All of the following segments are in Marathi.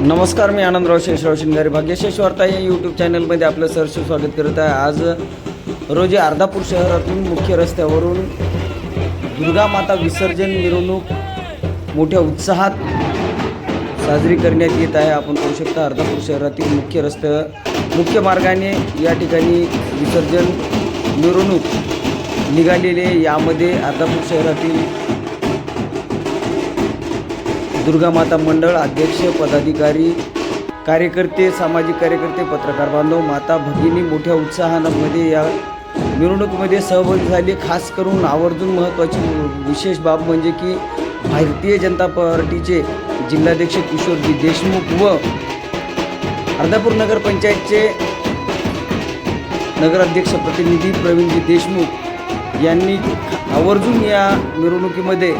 नमस्कार मी आनंदराव शेषराव शिंगारे. भाग्यशेष वार्ता या यूट्यूब चॅनलमध्ये आपलं सहर्ष स्वागत करत आहे. आज रोजी अर्धापूर शहरातून मुख्य रस्त्यावरून दुर्गा माता विसर्जन मिरवणूक मोठ्या उत्साहात साजरी करण्यात येत आहे. आपण पाहू शकता अर्धापूर शहरातील मुख्य रस्त्या मुख्य मार्गाने या ठिकाणी विसर्जन मिरवणूक निघालेली यामध्ये अर्धापूर शहरातील दुर्गा माता मंडळ अध्यक्ष पदाधिकारी कार्यकर्ते सामाजिक कार्यकर्ते पत्रकार बांधव माता भगिनी मोठ्या उत्साहामध्ये या मिरवणुकीमध्ये सहभागी झाले. खास करून आवर्जून महत्त्वाची विशेष बाब म्हणजे की भारतीय जनता पार्टीचे जिल्हाध्यक्ष किशोरजी देशमुख व अर्धापूर नगरपंचायतचे नगराध्यक्ष प्रतिनिधी प्रवीणजी देशमुख यांनी आवर्जून या मिरवणुकीमध्ये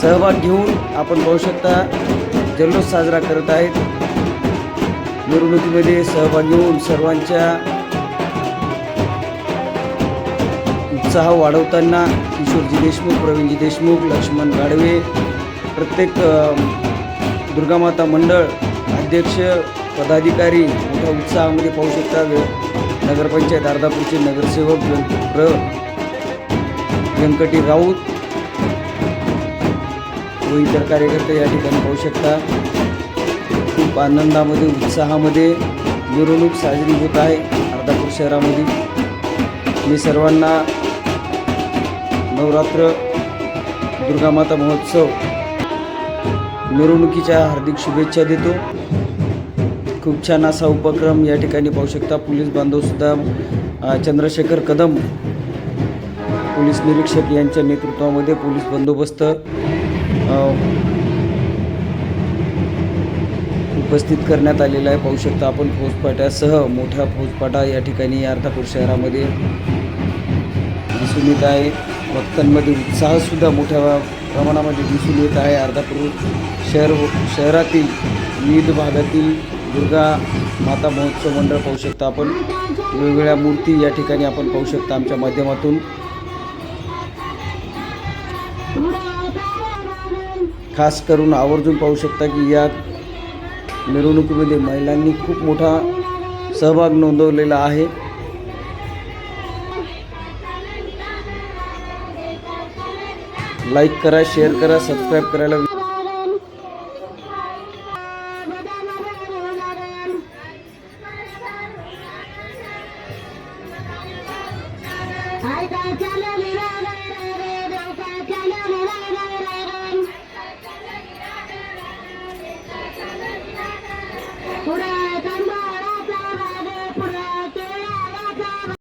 सहभाग घेऊन आपण पाहू शकता जल्लोष साजरा करत आहेत. मिरवणुकीमध्ये सहभाग घेऊन सर्वांच्या उत्साह वाढवताना किशोरजी देशमुख प्रवीणजी देशमुख लक्ष्मण गाडवे प्रत्येक दुर्गामाता मंडळ अध्यक्ष पदाधिकारी मोठ्या उत्साहामध्ये पाहू शकता. नगरपंचायत अर्धापूरचे नगरसेवक व्यंक- प्र व्यंकटी राऊत व इतर कार्यकर्ते या ठिकाणी पाहू शकता. खूप आनंदामध्ये उत्साहामध्ये मिरवणूक साजरी होत आहे अर्धापूर शहरामध्ये. मी सर्वांना नवरात्र दुर्गामाता महोत्सव मिरवणुकीच्या हार्दिक शुभेच्छा देतो. खूप छान असा उपक्रम या ठिकाणी पाहू शकता. पोलीस बांधवसुद्धा चंद्रशेखर कदम पोलीस निरीक्षक यांच्या नेतृत्वामध्ये पोलीस बंदोबस्त उपस्थित करण्यात आलेला आहे. पाहू शकता आपण फौजपाट्यासह मोठ्या फौजपाटा या ठिकाणी अर्धापूर शहरामध्ये दिसून येत आहे. भक्तांमध्ये उत्साहसुद्धा मोठ्या प्रमाणामध्ये दिसून येत आहे. अर्धापूर शहर शहरातील विविध भागातील दुर्गा माता महोत्सव मंडळ पाहू शकता आपण. वेगवेगळ्या मूर्ती या ठिकाणी आपण पाहू शकता आमच्या माध्यमातून. खास करून आवर्जून पाहू शकता की या मिरवणुकीमध्ये महिलांनी खूप मोठा सहभाग नोंदवलेला आहे लाईक करा शेअर करा सबस्क्राईब करायला